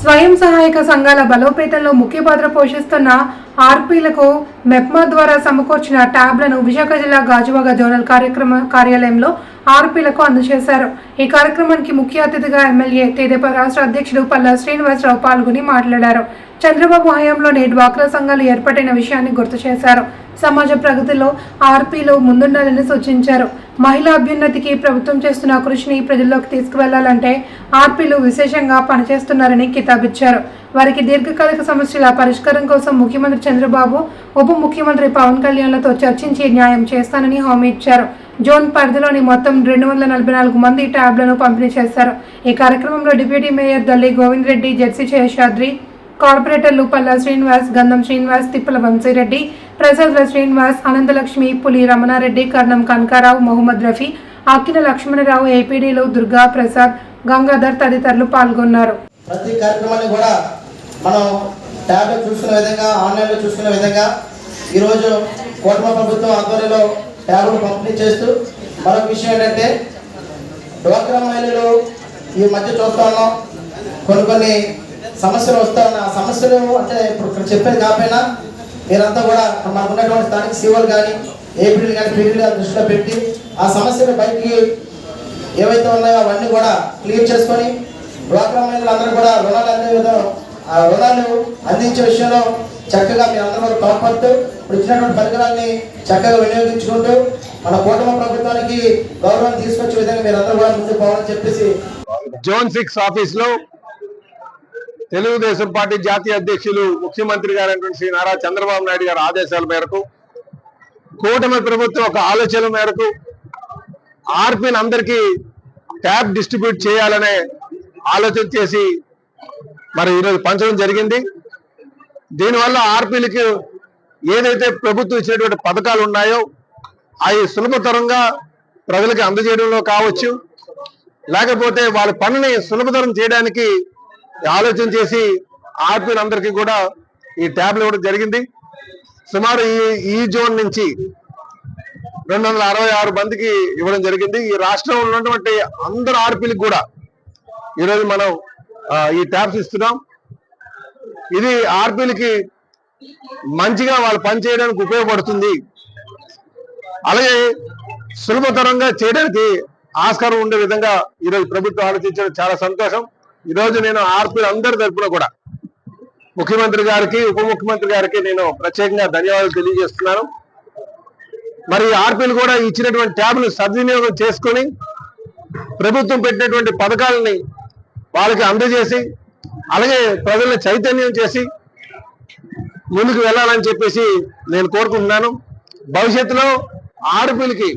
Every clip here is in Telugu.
స్వయం సహాయక సంఘాల బలోపేతంలో ముఖ్య పాత్ర పోషిస్తున్న ఆర్పీలకు మెప్మా ద్వారా సమకూర్చిన ట్యాబ్లను విశాఖ జిల్లా గాజువాక జోనల్ కార్యక్రమ కార్యాలయంలో ఆర్పీలకు అందజేశారు. ఈ కార్యక్రమానికి ముఖ్య అతిథిగా ఎమ్మెల్యే తెదేప రాష్ట్ర అధ్యక్షుడు పల్లా శ్రీనివాసరావు పాల్గొని మాట్లాడారు. చంద్రబాబు హయాంలోనే డ్వాక్రా సంఘాలు ఏర్పడిన విషయాన్ని గుర్తు చేశారు. సమాజ ప్రగతిలో ఆర్పీలో ముందుండాలని సూచించారు. మహిళా అభ్యున్నతికి ప్రభుత్వం చేస్తున్న కృషిని ప్రజల్లోకి తీసుకువెళ్ళాలంటే ఆర్పీలు విశేషంగా పనిచేస్తున్నారని కితాబిచ్చారు. వారికి దీర్ఘకాలిక సమస్యల పరిష్కారం కోసం ముఖ్యమంత్రి చంద్రబాబు ఉప ముఖ్యమంత్రి పవన్ కళ్యాణ్లతో చర్చించి న్యాయం చేస్తానని హామీ ఇచ్చారు. జోన్ పరిధిలోని మొత్తం రెండు వందల నలభై నాలుగు మంది ట్యాబ్లను పంపిణీ చేశారు. ఈ కార్యక్రమంలో deputy mayor Dalli Govind Reddy Jersey Seshadri కార్పొరేటర్లు పల్లా శ్రీనివాస్ గంధం శ్రీనివాస్ తిప్పల వంశీరెడ్డి ప్రసాద్ శ్రీనివాస్ అనంతలక్ష్మి పులి రమణారెడ్డి కర్ణం కనకారావు మొహమ్మద్ రఫీ అక్కిన లక్ష్మణరావు ఏపీడీలు దుర్గా ప్రసాద్ గంగాధర్ తదితరులు పాల్గొన్నారు. ప్రతి కార్యక్రమాన్ని కూడా మనం ట్యాబ్లో చూసుకునే విధంగా ఆన్లైన్లో చూసుకునే విధంగా ఈరోజు కోటమ ప్రభుత్వం ఆధ్వర్యంలో ట్యాబ్లు పంపిణీ చేస్తూ మరొక విషయం ఏంటంటే డ్వాక్రా మహిళలు ఈ మధ్య చూస్తా ఉన్నాం. కొన్ని కొన్ని సమస్యలు వస్తా ఉన్నాయి. ఆ సమస్యలు అంటే ఇప్పుడు ఇక్కడ చెప్పేది కాకపోయినా మీరంతా కూడా మనకు ఉన్నటువంటి స్థానిక సీఓలు కానీ ఏపీలు కానీ పీడీలు కానీ దృష్టిలో పెట్టి ఆ సమస్యలు బయటికి ఏవైతే ఉన్నాయో అవన్నీ కూడా క్లియర్ చేసుకొని డ్వాక్రా మహిళలందరూ కూడా రుణాలు అందే విధంగా ఆ రుణాలు అందించే విషయంలో చక్కగా మీ అందరూ కూడా తోడ్పడుతూ ఇప్పుడు ఇచ్చినటువంటి పరికరాన్ని చక్కగా వినియోగించుకుంటూ మన కూటమి ప్రభుత్వానికి గౌరవం తీసుకొచ్చే విధంగా మీరు అందరూ కూడా ముందుకు పోవాలని చెప్పేసి జోన్ సిక్స్ ఆఫీస్లో తెలుగుదేశం పార్టీ జాతీయ అధ్యక్షులు ముఖ్యమంత్రి గారైనటువంటి శ్రీ నారా చంద్రబాబు నాయుడు గారి ఆదేశాల మేరకు కూటమి ప్రభుత్వం ఒక ఆలోచన మేరకు ఆర్పిన్ అందరికీ ట్యాబ్ డిస్ట్రిబ్యూట్ చేయాలనే ఆలోచన చేసి మరి ఈరోజు పంచడం జరిగింది. దీనివల్ల ఆర్పీలకి ఏదైతే ప్రభుత్వం ఇచ్చినటువంటి పథకాలు ఉన్నాయో అవి సులభతరంగా ప్రజలకు అందజేయడంలో కావచ్చు. లేకపోతే వాళ్ళ పనిని సులభతరం చేయడానికి ఆలోచన చేసి ఆర్పీలందరికీ కూడా ఈ ట్యాబ్లు ఇవ్వడం జరిగింది. సుమారు ఈ ఈ జోన్ నుంచి రెండు వందల అరవై ఆరు మందికి ఇవ్వడం జరిగింది. ఈ రాష్ట్రంలో ఉన్నటువంటి అందరు ఆర్పీలకు కూడా ఈరోజు మనం ఈ ట్యాబ్స్ ఇస్తున్నాం. ఇది ఆర్పీలకి మంచిగా వాళ్ళు పనిచేయడానికి ఉపయోగపడుతుంది. అలాగే సులభతరంగా చేయడానికి ఆస్కారం ఉండే విధంగా ఈరోజు ప్రభుత్వం ఆలోచించడం చాలా సంతోషం. ఈరోజు నేను ఆర్పీలు అందరి తరపున కూడా ముఖ్యమంత్రి గారికి ఉప ముఖ్యమంత్రి గారికి నేను ప్రత్యేకంగా ధన్యవాదాలు తెలియజేస్తున్నాను. మరి ఆర్పీలు కూడా ఇచ్చినటువంటి ట్యాబ్ను సద్వినియోగం చేసుకొని ప్రభుత్వం పెట్టినటువంటి పథకాలని వాళ్ళకి అందజేసి అలాగే ప్రజల్ని చైతన్యం చేసి ముందుకు వెళ్ళాలని చెప్పేసి నేను కోరుకుంటున్నాను. భవిష్యత్తులో ఆడపిల్లకి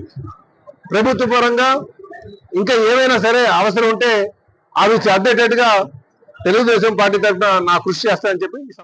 ప్రభుత్వ పరంగా ఇంకా ఏమైనా సరే అవసరం ఉంటే అవి అడ్డేటట్టుగా తెలుగుదేశం పార్టీ తరఫున నా కృషి చేస్తానని చెప్పి